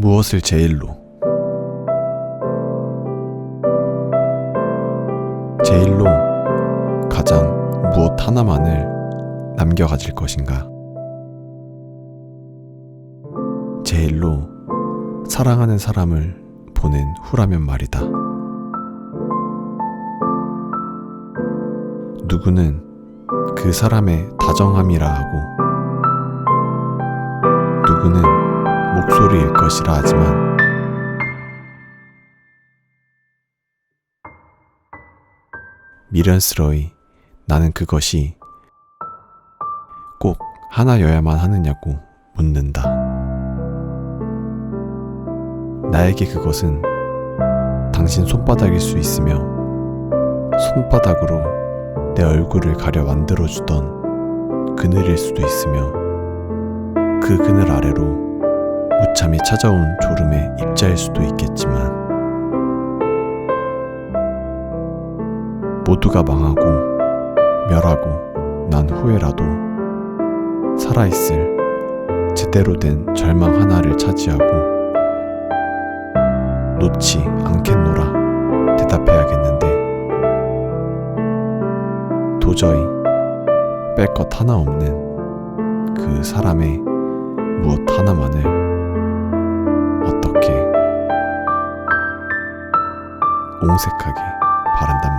무엇을 제일로? 제일로 가장 무엇 하나만을 남겨가질 것인가? 제일로 사랑하는 사람을 보낸 후라면 말이다. 누구는 그 사람의 다정함이라 하고 누구는 목소리일 것이라 하지만 미련스러이 나는 그것이 꼭 하나여야만 하느냐고 묻는다. 나에게 그것은 당신 손바닥일 수 있으며 손바닥으로 내 얼굴을 가려 만들어주던 그늘일 수도 있으며 그 그늘 아래로 무참히 찾아온 졸음의 입자일 수도 있겠지만 모두가 망하고 멸하고 난 후에라도 살아있을 제대로 된 절망 하나를 차지하고 놓지 않겠노라 대답해야겠는데 도저히 뺄 것 하나 없는 그 사람의 무엇 하나만을 옹색하게 말인가.